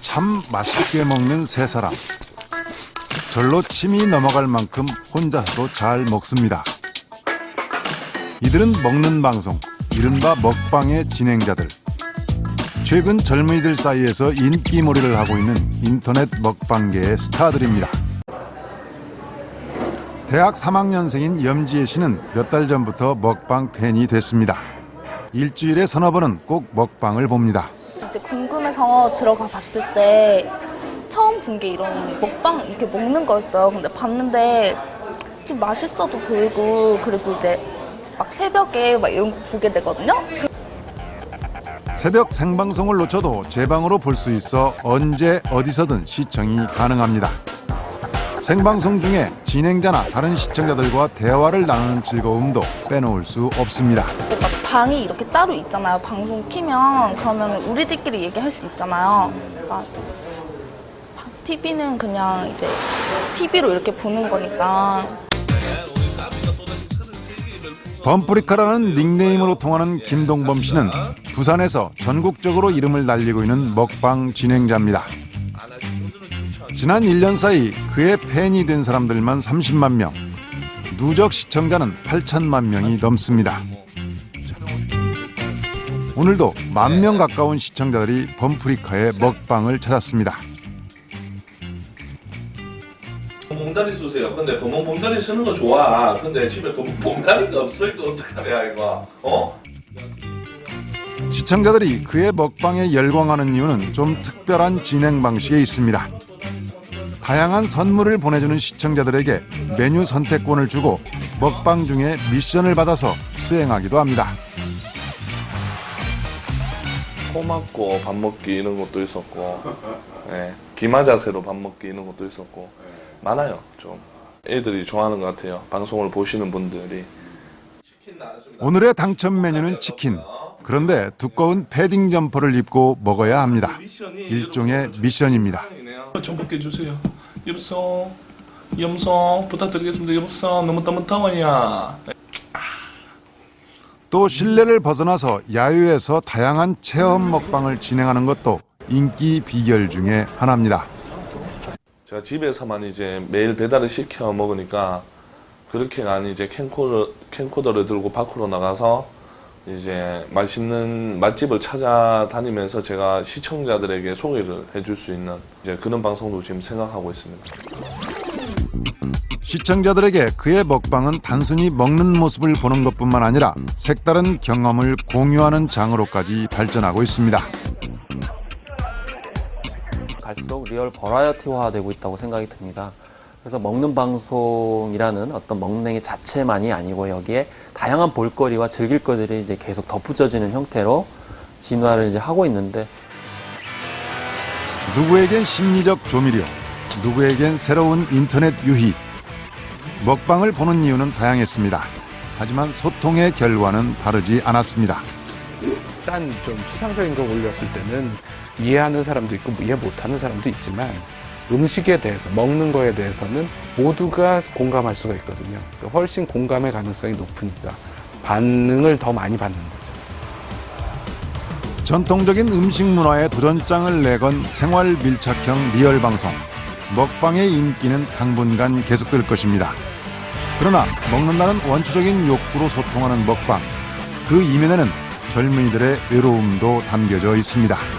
참 맛있게 먹는 세 사람. 절로 침이 넘어갈 만큼 혼자서도 잘 먹습니다. 이들은 먹는 방송, 이른바 먹방의 진행자들. 최근 젊은이들 사이에서 인기몰이를 하고 있는 인터넷 먹방계의 스타들입니다. 대학 3학년생인 염지혜 씨는 몇 달 전부터 먹방 팬이 됐습니다. 일주일에 서너 번은 꼭 먹방을 봅니다. 이제 궁금해서 들어가 봤을 때 처음 본 게 이런 먹방 이렇게 먹는 거였어요. 근데 봤는데 좀 맛있어도 보이고 그리고 이제 막 새벽에 막 이런 거 보게 되거든요. 새벽 생방송을 놓쳐도 재방으로 볼 수 있어 언제 어디서든 시청이 가능합니다. 생방송 중에 진행자나 다른 시청자들과 대화를 나누는 즐거움도 빼놓을 수 없습니다. 막 방이 이렇게 따로 있잖아요. 방송 키면 그러면 우리들끼리 얘기할 수 있잖아요. 아, TV는 그냥 이제 TV로 이렇게 보는 거니까 범프리카라는 닉네임으로 통하는 김동범 씨는 부산에서 전국적으로 이름을 날리고 있는 먹방 진행자입니다. 지난 1년 사이 그의 팬이 된 사람들만 30만 명, 누적 시청자는 8천만 명이 넘습니다. 오늘도 만 명 가까운 시청자들이 범프리카의 먹방을 찾았습니다. 봉다리 쓰세요. 근데 검은 봉다리 쓰는 거 좋아. 근데 집에 검은 봉다리가 없으니까 어떡하냐 이거. 어? 시청자들이 그의 먹방에 열광하는 이유는 좀 특별한 진행 방식에 있습니다. 다양한 선물을 보내주는 시청자들에게 메뉴 선택권을 주고 먹방 중에 미션을 받아서 수행하기도 합니다. 코 막고 밥 먹기 이런 것도 있었고, 예, 기마 자세로 밥 먹기 이런 것도 있었고 많아요. 좀 애들이 좋아하는 것 같아요. 방송을 보시는 분들이. 오늘의 당첨 메뉴는 치킨. 그런데 두꺼운 패딩 점퍼를 입고 먹어야 합니다. 일종의 미션입니다. 좀 먹게 해주세요. 여보세요. 염소 부탁드리겠습니다. 여보세요. 너무 너무 더워요. 또 실내를 벗어나서 야유에서 다양한 체험 먹방을 진행하는 것도 인기 비결 중에 하나입니다. 제가 집에서만 이제 매일 배달을 시켜 먹으니까 그렇게가 아니 이제 캠코더, 캠코더를 들고 밖으로 나가서 이제 맛있는 맛집을 찾아다니면서 제가 시청자들에게 소개를 해줄 수 있는 이제 그런 방송도 지금 생각하고 있습니다. 시청자들에게 그의 먹방은 단순히 먹는 모습을 보는 것뿐만 아니라 색다른 경험을 공유하는 장으로까지 발전하고 있습니다. 갈수록 리얼 버라이어티화 되고 있다고 생각이 듭니다. 그래서 먹는 방송이라는 어떤 먹는 자체만이 아니고 여기에 다양한 볼거리와 즐길 것들이 이제 계속 덧붙여지는 형태로 진화를 이제 하고 있는데 누구에겐 심리적 조미료, 누구에겐 새로운 인터넷 유희. 먹방을 보는 이유는 다양했습니다. 하지만 소통의 결과는 다르지 않았습니다. 일단 좀 추상적인 걸 올렸을 때는 이해하는 사람도 있고 이해 못하는 사람도 있지만 음식에 대해서 먹는 거에 대해서는 모두가 공감할 수가 있거든요. 그러니까 훨씬 공감의 가능성이 높으니까 반응을 더 많이 받는 거죠. 전통적인 음식 문화에 도전장을 내건 생활 밀착형 리얼 방송. 먹방의 인기는 당분간 계속될 것입니다. 그러나 먹는다는 원초적인 욕구로 소통하는 먹방. 그 이면에는 젊은이들의 외로움도 담겨져 있습니다.